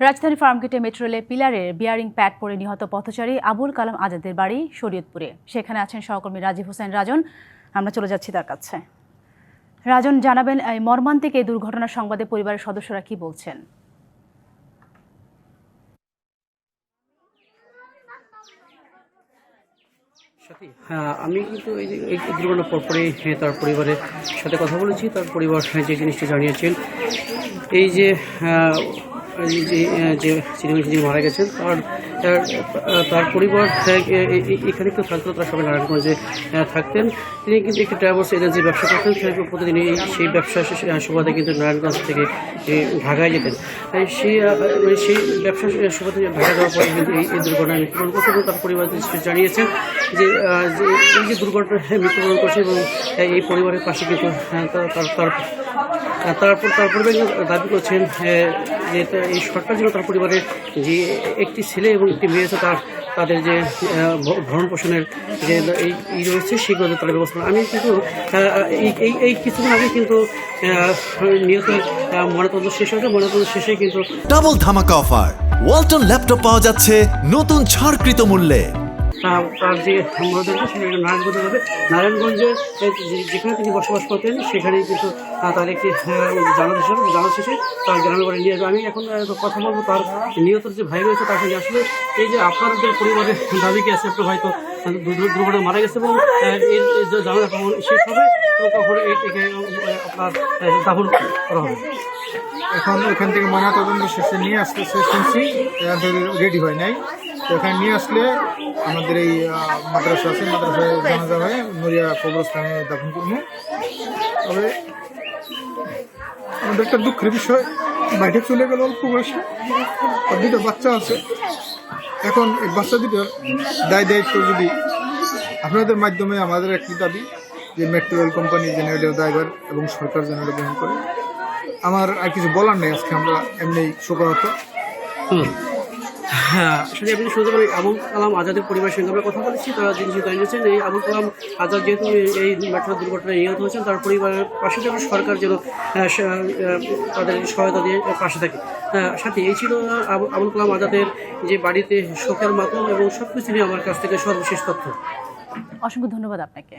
রাজধানী ফার্মগেটে মেট্রো রেলের পিলারের বিয়ারিং প্যাড পরে নিহত পথচারী আবুল কালাম আজাদের বাড়ি শরীয়তপুরে। সেখানে আছেন সহকর্মী রাজীব হোসেন রাজন। আমরা চলে যাচ্ছি তার কাছে। রাজন জানাবেন এই মর্মান্তিক এই দুর্ঘটনার সংবাদে পরিবারের সদস্যরা কি বলছেন? হ্যাঁ আমি কিন্তু এই যে পরপরই হ্যাঁ, তার পরিবারের সাথে কথা বলেছি। তার পরিবার হ্যাঁ, যে জিনিসটি জানিয়েছেন এই যে যে যে যিনি মারা গেছেন তার তার তার পরিবার হ্যাঁ, এখানে কেউ থাকতো তারা সবাই নারায়ণগঞ্জে থাকতেন। তিনি কিন্তু একটি ট্রাভেলস এজেন্সি ব্যবসা করতেন সে প্রতিদিন সেই ব্যবসা সুবাদে কিন্তু নারায়ণগঞ্জ থেকে ঢাকায় যেতেন। সেই মানে সেই ব্যবসা সুবাদে ঢাকা যাওয়ার পরে কিন্তু এই দুর্ঘটনায় মৃত্যুবরণ করতে এবং তার পরিবার জানিয়েছেন যে এই যে দুর্ঘটনায় মৃত্যুবরণ করছে এবং এই পরিবারের পাশে কিন্তু আহ, তার- তার তার তারপর কিন্তু দাবি করছেন যে এই সরকার যেন তার পরিবারের যে একটি ছেলে এবং একটি মিলেছে তার, তাদের যে ভরণ পোষণের যে এই রয়েছে, সেগুলো তারা ব্যবস্থা আমি কিন্তু এই এই কিছুদিন আগে কিন্তু নিহত ময়নাতদন্ত শেষ হয়েছে ময়নাতদন্ত শেষে কিন্তু ডাবল ধামাকা অফার ওয়ালটন ল্যাপটপ পাওয়া যাচ্ছে নতুন ছাড়কৃত মূল্যে। তার যে মরদেহ সেটা নারায়ণগঞ্জে যাবে নারায়ণগঞ্জে যেখানে তিনি বসবাস করতেন, সেখানেই কিন্তু তার একটি জানাজ হিসাবে জানাজ শেষে তার গ্রামের বাড়ি নিয়ে যাবে আমি এখন কথা বলব তার নিহত যে ভাই রয়েছে, তার সঙ্গে আসলে এই যে আপনাদের পরিবারের দাবি কি আছে আপনার হয়তো দু- দুর্ঘটনায় মারা গেছে এবং এর যে জানাজা কখন শেষ হবে এবং কখন আপনার দাফন করা হবে? এখন ওখান থেকে ময়নাতদন্ত শেষে নিয়ে আসতে শুনছি রেডি হয় নাই। এখানে নিয়ে আসলে আমাদের এই মাদ্রাসা আছে মাদ্রাসায় জানাজা হয়ে, নড়িয়া কবরস্থানে দাফন করব। তবে আমাদের একটা দুঃখের বিষয়, বাইরে চলে গেল অল্প বয়সে, আর দুটো বাচ্চা আছে। এখন এই বাচ্চা দুটোর দায় দায়িত্ব যদি আপনাদের মাধ্যমে আমাদের একটি দাবি যে মেট্রো রেল কোম্পানি এটা ড্রাইভার এবং সরকার যেন এটা বহন করে। আমার আর কিছু বলার নেই, আজকে আমরা এমনি শোকাহত। হুম। হ্যাঁ আসলে আপনি শুনতে পারেন আবুল কালাম আজাদের পরিবারের সঙ্গে আমরা কথা বলেছি তারা জিনিস জানিয়েছেন এই আবুল কালাম আজাদ যেহেতু এই- মেট্রো দুর্ঘটনায় নিহত হয়েছেন তার পরিবারের পাশে যেন সরকার যেন তাদের সহায়তা দিয়ে পাশে থাকে। আহ, সাথে এই ছিল আবু- আবুল কালাম আজাদের যে বাড়িতে শোকের মাতম এবং সব কিছু নিয়ে আমার কাছ থেকে সর্বশেষ তথ্য। অসংখ্য ধন্যবাদ আপনাকে।